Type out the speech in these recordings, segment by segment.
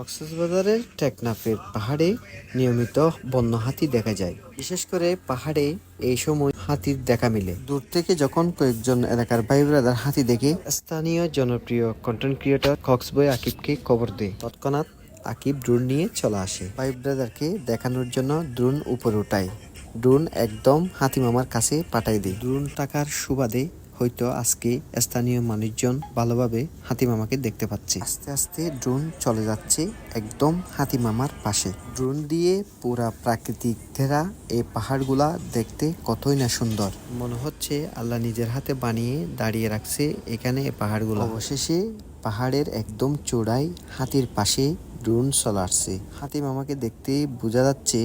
কক্সবাজারের টেকনাফের পাহাড়ে নিয়মিত বন্য হাতি দেখা যায়। বিশেষ করে পাহাড়ে এই সময় হাতির দেখা মিলে। দূর থেকে যখন কয়েকজন এলাকার ভাই ব্রাদার হাতি দেখে, স্থানীয় জনপ্রিয় কন্টেন্ট ক্রিয়েটর কক্সবয় আকিবকে খবর দেয়। তৎক্ষণাৎ আকিব ড্রোন নিয়ে চলে আসে। ভাই ব্রাদারকে দেখানোর জন্য ড্রোন উপরে উঠায়। ড্রোন একদম হাতি মামার কাছে পাঠাই দেয়। ড্রোন টাকার সুবাদে হয়তো আজকে স্থানীয় মানুষজন ভালোভাবে হাতি মামাকে দেখতে পাচ্ছে। আস্তে আস্তে ড্রোন চলে যাচ্ছে একদম হাতি মামার পাশে। ড্রোন দিয়ে পুরা প্রাকৃতিক ঘেরা এই পাহাড়গুলা দেখতে কতই না সুন্দর। মনে হচ্ছে আল্লাহ নিজের হাতে বানিয়ে দাঁড়িয়ে রাখছে এখানে এই পাহাড়গুলো। অবশেষে পাহাড়ের একদম চূড়ায় হাতির পাশে ড্রোন চলাচ্ছে। হাতিম আমাকে দেখতে বোঝা যাচ্ছে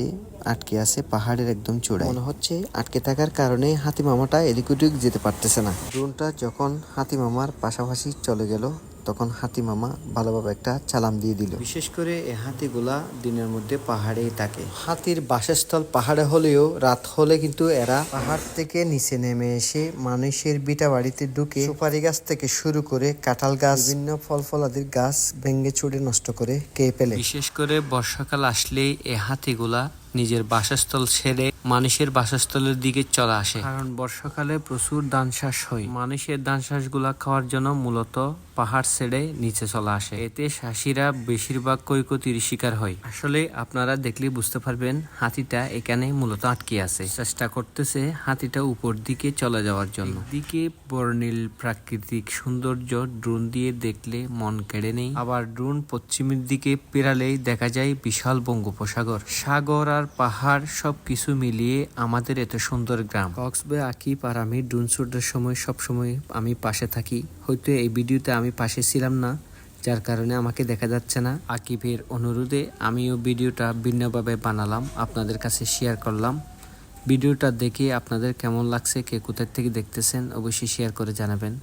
আটকে আছে পাহাড়ের একদম চূড়ায়। মনে হচ্ছে আটকে থাকার কারণে হাতিমামাটা এদিক ওদিক যেতে পারতেছে না। ড্রোনটা যখন হাতিমামার পাশাপাশি চলে গেল তখন হাতি মামা ভালোভাবে একটা চালাম দিয়ে দিল। বিশেষ করে এই হাতিগুলা দিনের মধ্যে পাহাড়েই থাকে। হাতির বাসস্থল পাহাড়ে হলেও রাত হলে কিন্তু এরা পাহাড় থেকে নিচে নেমে এসে মানুষের বিটা বাড়িতে ঢুকে সুপারি গাছ থেকে শুরু করে কাঁঠাল গাছ বিভিন্ন ফল ফলাদির গাছ ভেঙ্গে চুড়ে নষ্ট করে কে ফেলে। বিশেষ করে বর্ষাকাল আসলেই এই হাতিগুলা নিজের বাসস্থল ছেড়ে মানুষের বাসস্থলের দিকে চলে আসে। কারণ বর্ষাকালে প্রচুর চাষ হয়। মানুষের চাষগুলা খাওয়ার জন্য মূলত পাহাড় ছেড়ে নিচে চলে আসে। এতে চাষিরা বেশিরভাগ ক্ষয়ক্ষতির শিকার হয়। আসলে আপনারা দেখলে বুঝতে পারবেন হাতিটা এখানে মূলত আটকে আছে। চেষ্টা করতেছে হাতিটা উপর দিকে চলে যাওয়ার জন্য। দিকে বর্ণিল প্রাকৃতিক সৌন্দর্য ড্রোন দিয়ে দেখলে মন কেড়ে নেই। আবার ড্রোন পশ্চিমের দিকে পেরালেই দেখা যায় বিশাল বঙ্গোপসাগর। সাগর আর পাহাড় সবকিছু মিলিয়ে আমাদের এত সুন্দর গ্রাম। কক্সবে আকিব আর আমি ড্রোন শুটের সময় সব সময় আমি পাশে থাকি। হয়তো এই ভিডিওতে আমি পাশে ছিলাম না, যার কারণে আমাকে দেখা যাচ্ছে না। আকিবের অনুরোধে আমিও ভিডিওটা ভিন্নভাবে বানালাম, আপনাদের কাছে শেয়ার করলাম। ভিডিওটা দেখে আপনাদের কেমন লাগছে, কে কোথার থেকে দেখতেছেন, অবশ্যই শেয়ার করে জানাবেন।